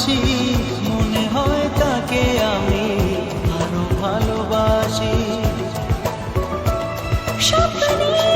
হাসি মনে হয় তাকে আমি আরও ভালোবাসি। স্বপ্নে